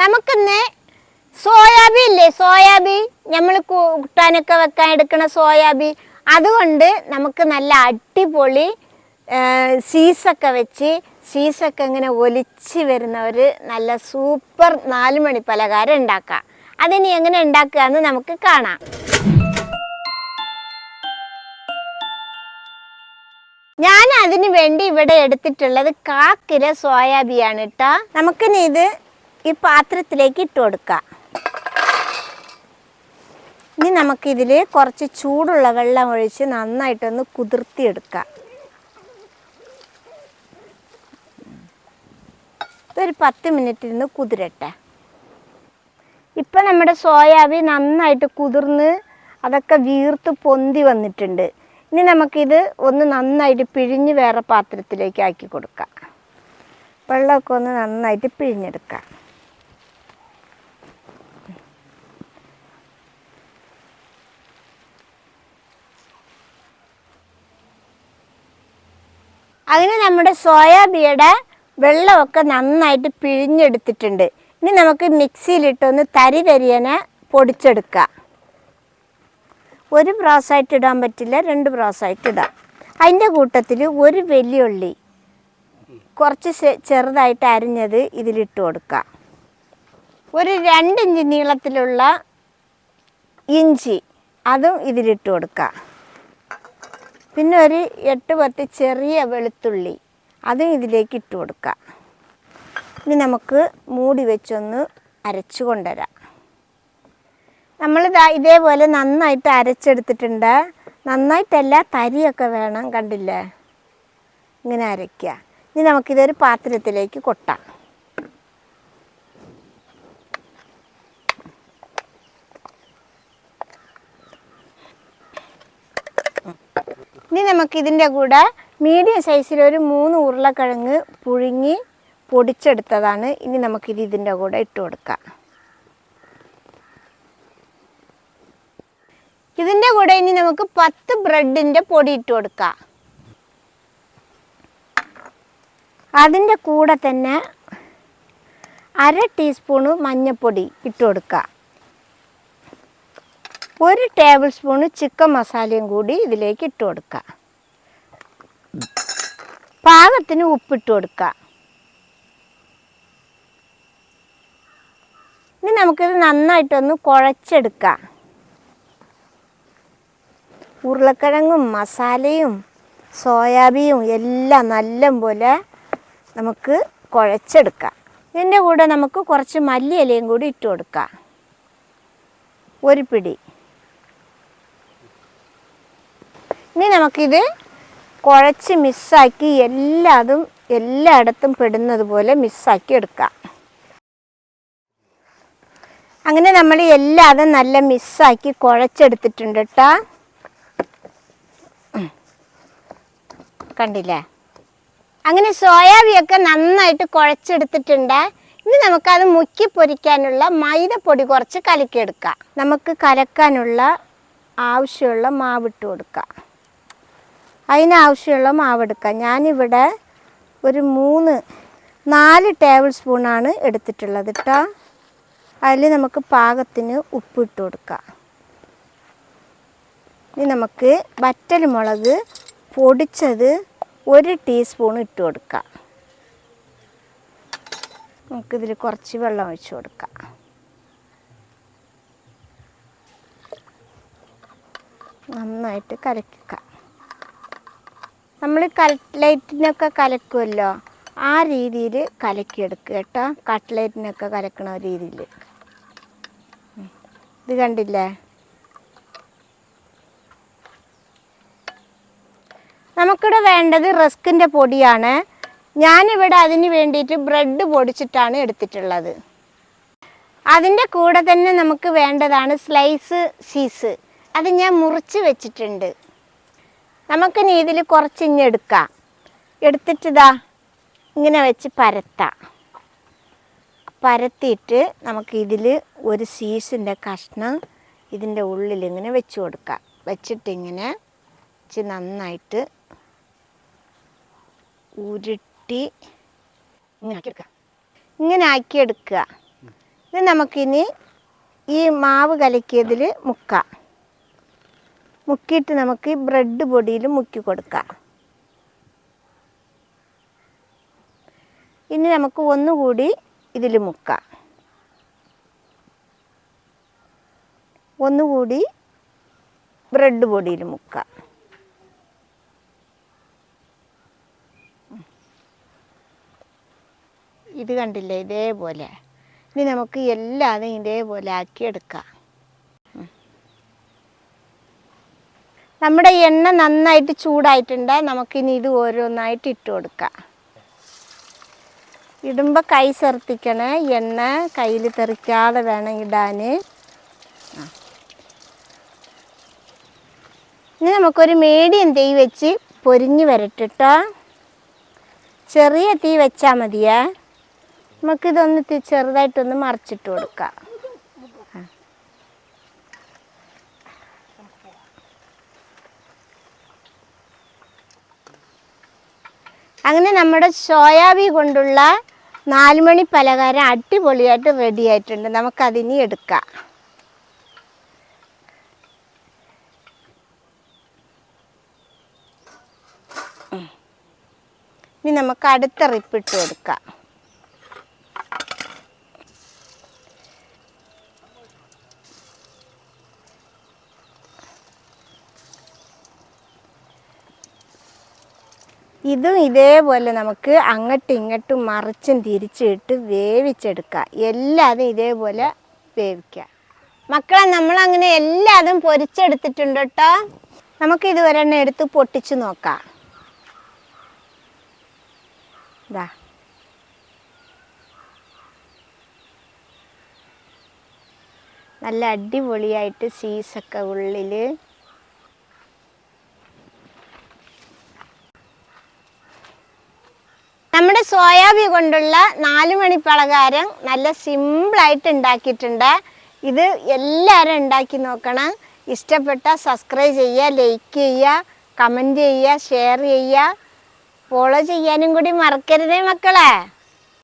നമുക്കിന്ന് സോയാബീൻ ഇല്ലേ സോയാബീൻ നമ്മൾ കൂട്ടാനൊക്കെ വെക്കാൻ എടുക്കണ സോയാബീൻ. അതുകൊണ്ട് നമുക്ക് നല്ല അടിപൊളി സീസൊക്കെ വെച്ച് സീസൊക്കെ ഇങ്ങനെ ഒലിച്ച് വരുന്ന ഒരു നല്ല സൂപ്പർ നാലുമണി പലഹാരം ഉണ്ടാക്കാം. അതിനി എങ്ങനെ ഉണ്ടാക്കുക എന്ന് നമുക്ക് കാണാം. ഞാൻ അതിന് വേണ്ടി ഇവിടെ എടുത്തിട്ടുള്ളത് കാക്കില സോയാബിയാണ് കേട്ടോ നമുക്കിനി ഇത് ഈ പാത്രത്തിലേക്ക് ഇട്ട് കൊടുക്കാം. ഇനി നമുക്കിതിൽ കുറച്ച് ചൂടുള്ള വെള്ളം ഒഴിച്ച് നന്നായിട്ടൊന്ന് കുതിർത്തിയെടുക്കാം. ഇതൊരു പത്ത് മിനിറ്റ് ഇരുന്ന് കുതിരട്ടെ. ഇപ്പം നമ്മുടെ സോയാബീൻ നന്നായിട്ട് കുതിർന്ന് അതൊക്കെ വീർത്ത് പൊന്തി വന്നിട്ടുണ്ട്. ഇനി നമുക്കിത് ഒന്ന് നന്നായിട്ട് പിഴിഞ്ഞ് വേറെ പാത്രത്തിലേക്ക് ആക്കി കൊടുക്കാം. വെള്ളമൊക്കെ ഒന്ന് നന്നായിട്ട് പിഴിഞ്ഞെടുക്കാം. അങ്ങനെ നമ്മുടെ സോയാബീയുടെ വെള്ളമൊക്കെ നന്നായിട്ട് പിഴിഞ്ഞെടുത്തിട്ടുണ്ട്. ഇനി നമുക്ക് മിക്സിയിലിട്ടൊന്ന് തരി തരിയനെ പൊടിച്ചെടുക്കാം. ഒരു പ്രാവശ്യമായിട്ട് ഇടാൻ പറ്റില്ല രണ്ട് പ്രാവശ്യമായിട്ട് ഇടാം. അതിന്റെ കൂട്ടത്തിൽ ഒരു വെല്ലുള്ളി കുറച്ച് ചെറുതായിട്ട് അരിഞ്ഞത് ഇതിലിട്ട് കൊടുക്കുക ഒരു രണ്ട് ഇഞ്ച് നീളത്തിലുള്ള ഇഞ്ചി അതും ഇതിലിട്ട് കൊടുക്കുക പിന്നെ ഒരു എട്ട് പത്ത് ചെറിയ വെളുത്തുള്ളി അതും ഇതിലേക്ക് ഇട്ട് കൊടുക്കുക ഇനി നമുക്ക് മൂടി വെച്ചൊന്ന് അരച്ചു കൊണ്ടുവരാം. നമ്മൾ ഇതേപോലെ നന്നായിട്ട് അരച്ചെടുത്തിട്ടുണ്ട്. നന്നായിട്ടല്ല തരിയൊക്കെ വേണം കണ്ടില്ലേ? ഇങ്ങനെ അരയ്ക്കുക ഇനി നമുക്കിതൊരു പാത്രത്തിലേക്ക് കൊട്ടാം. ഇനി നമുക്കിതിന്റെ കൂടെ മീഡിയം സൈസിലൊരു മൂന്ന് ഉരുളക്കിഴങ്ങ് പുഴുങ്ങി പൊടിച്ചെടുത്തതാണ്. ഇനി നമുക്കിത് ഇതിന്റെ കൂടെ ഇട്ട് കൊടുക്കാം. ഇതിന്റെ കൂടെ ഇനി നമുക്ക് പത്ത് ബ്രെഡിന്റെ പൊടി ഇട്ട് കൊടുക്കാം. അതിന്റെ കൂടെ തന്നെ അര ടീസ്പൂണ് മഞ്ഞൾപ്പൊടി ഇട്ട് കൊടുക്കുക ഒരു ടേബിൾ സ്പൂണ് ചിക്കൻ മസാലയും കൂടി ഇതിലേക്ക് ഇട്ട് കൊടുക്കുക പാകത്തിന് ഉപ്പിട്ട് കൊടുക്കുക ഇനി നമുക്കിത് നന്നായിട്ടൊന്ന് കുഴച്ചെടുക്കാം. ഉരുളക്കിഴങ്ങും മസാലയും സോയാബീനും എല്ലാം നല്ലപോലെ നമുക്ക് കുഴച്ചെടുക്കാം. ഇതിന്റെ കൂടെ നമുക്ക് കുറച്ച് മല്ലിയിലയും കൂടി ഇട്ട് കൊടുക്കാം. ഒരു പിടി. ഇനി നമുക്കിത് കുഴച്ച് മിസ്സാക്കി എല്ലാതും എല്ലായിടത്തും പെടുന്നത് പോലെ മിസ്സാക്കി എടുക്കാം. അങ്ങനെ നമ്മൾ എല്ലാതും നല്ല മിസ്സാക്കി കുഴച്ചെടുത്തിട്ടുണ്ട് കേട്ടോ കണ്ടില്ലേ? അങ്ങനെ സോയാബിയൊക്കെ നന്നായിട്ട് കുഴച്ചെടുത്തിട്ടുണ്ട്. ഇനി നമുക്കത് മുക്കി പൊരിക്കാനുള്ള മൈദപ്പൊടി കുറച്ച് കലക്കിയെടുക്കാം. നമുക്ക് കലക്കാനുള്ള ആവശ്യമുള്ള മാവിട്ട് കൊടുക്കാം. അതിനാവശ്യമുള്ള മാവെടുക്കാം. ഞാനിവിടെ ഒരു മൂന്ന് നാല് ടേബിൾ സ്പൂണാണ് എടുത്തിട്ടുള്ളത് കേട്ടോ അതിൽ നമുക്ക് പാകത്തിന് ഉപ്പിട്ട് കൊടുക്കാം. ഇനി നമുക്ക് വറ്റൽ മുളക് പൊടിച്ചത് ഒരു ടീസ്പൂൺ ഇട്ട് കൊടുക്കുക നമുക്കിതിൽ കുറച്ച് വെള്ളം ഒഴിച്ച് കൊടുക്കാം. നന്നായിട്ട് കലക്കുക നമ്മൾ കട്ട്ലേറ്റിനൊക്കെ കലക്കുമല്ലോ ആ രീതിയിൽ കലക്കിയെടുക്കുക കേട്ടോ. കട്ട്ലേറ്റിനൊക്കെ കലക്കണ രീതിയിൽ ഇത് കണ്ടില്ലേ? നമുക്കിവിടെ വേണ്ടത് റസ്കിന്റെ പൊടിയാണ്. ഞാനിവിടെ അതിന് വേണ്ടിയിട്ട് ബ്രെഡ് പൊടിച്ചിട്ടാണ് എടുത്തിട്ടുള്ളത്. അതിന്റെ കൂടെ തന്നെ നമുക്ക് വേണ്ടതാണ് സ്ലൈസ് ചീസ്. അത് ഞാൻ മുറിച്ച് വെച്ചിട്ടുണ്ട്. നമുക്കിനി ഇതിൽ കുറച്ച് ഇഞ്ഞ് എടുക്കാം എടുത്തിട്ടിതാ ഇങ്ങനെ വെച്ച് പരത്താം. പരത്തിയിട്ട് നമുക്ക് ഇതിൽ ഒരു സീസിന്റെ കഷ്ണം ഇതിന്റെ ഉള്ളിൽ ഇങ്ങനെ വെച്ച് കൊടുക്കാം. വെച്ചിട്ടിങ്ങനെ വെച്ച് നന്നായിട്ട് ഉരുട്ടി ഇങ്ങനെ ആക്കിയെടുക്കുക ഇങ്ങനെ ആക്കിയെടുക്കുക ഇത് നമുക്കിനി ഈ മാവ് കലക്കിയതിൽ മുക്കാം. മുക്കിയിട്ട് നമുക്ക് ഈ ബ്രെഡ് പൊടിയിൽ മുക്കി കൊടുക്കാം. ഇനി നമുക്ക് ഒന്നുകൂടി ഇതിൽ മുക്കാം. ഒന്നുകൂടി ബ്രെഡ് പൊടിയിൽ മുക്കാം. ഇത് കണ്ടില്ലേ? ഇതേപോലെ. ഇനി നമുക്ക് എല്ലാതും ഇതേപോലെ ആക്കിയെടുക്കാം. നമ്മുടെ എണ്ണ നന്നായിട്ട് ചൂടായിട്ടുണ്ട്. നമുക്കിനി ഇത് ഓരോന്നായിട്ട് ഇട്ട് കൊടുക്കാം. ഇടുമ്പോൾ കൈ ശ്രദ്ധിക്കണേ എണ്ണ കയ്യിൽ തെറിക്കാതെ വേണം ഇടാൻ. ഇനി നമുക്കൊരു മീഡിയം തീ വെച്ച് പൊരിഞ്ഞ് വരട്ടിട്ടോ. ചെറിയ തീ വെച്ചാൽ മതിയേ. നമുക്കിതൊന്ന് ചെറുതായിട്ടൊന്ന് മറിച്ചിട്ട് കൊടുക്കാം. അങ്ങനെ നമ്മുടെ സോയാബി കൊണ്ടുള്ള നാലുമണി പലഹാരം അടിപൊളിയായിട്ട് റെഡി ആയിട്ടുണ്ട്. നമുക്കതിനി എടുക്കാം. ഇനി നമുക്ക് അടുത്ത റിപ്പിട്ട് കൊടുക്കാം. ഇതും ഇതേപോലെ നമുക്ക് അങ്ങോട്ടും ഇങ്ങോട്ടും മറിച്ചും തിരിച്ചിട്ട് വേവിച്ചെടുക്കാം എല്ലാതും ഇതേപോലെ വേവിക്കാം മക്കളെ നമ്മൾ അങ്ങനെ എല്ലാതും പൊരിച്ചെടുത്തിട്ടുണ്ട് കേട്ടോ നമുക്ക് ഇത് ഒരെണ്ണം എടുത്ത് പൊട്ടിച്ചു നോക്കാം. ഇതാ നല്ല അടിപൊളിയായിട്ട് സീസൊക്കെ ഉള്ളിൽ നമ്മുടെ സോയാബി കൊണ്ടുള്ള നാല് മണി പലഹാരം നല്ല സിമ്പിളായിട്ട് ഉണ്ടാക്കിയിട്ടുണ്ട്. ഇത് എല്ലാവരും ഉണ്ടാക്കി നോക്കണം. ഇഷ്ടപ്പെട്ട സബ്സ്ക്രൈബ് ചെയ്യുക ലൈക്ക് ചെയ്യുക കമന്റ് ചെയ്യുക ഷെയർ ചെയ്യുക. ഫോളോ ചെയ്യാനും കൂടി മറക്കരുതേ മക്കളെ.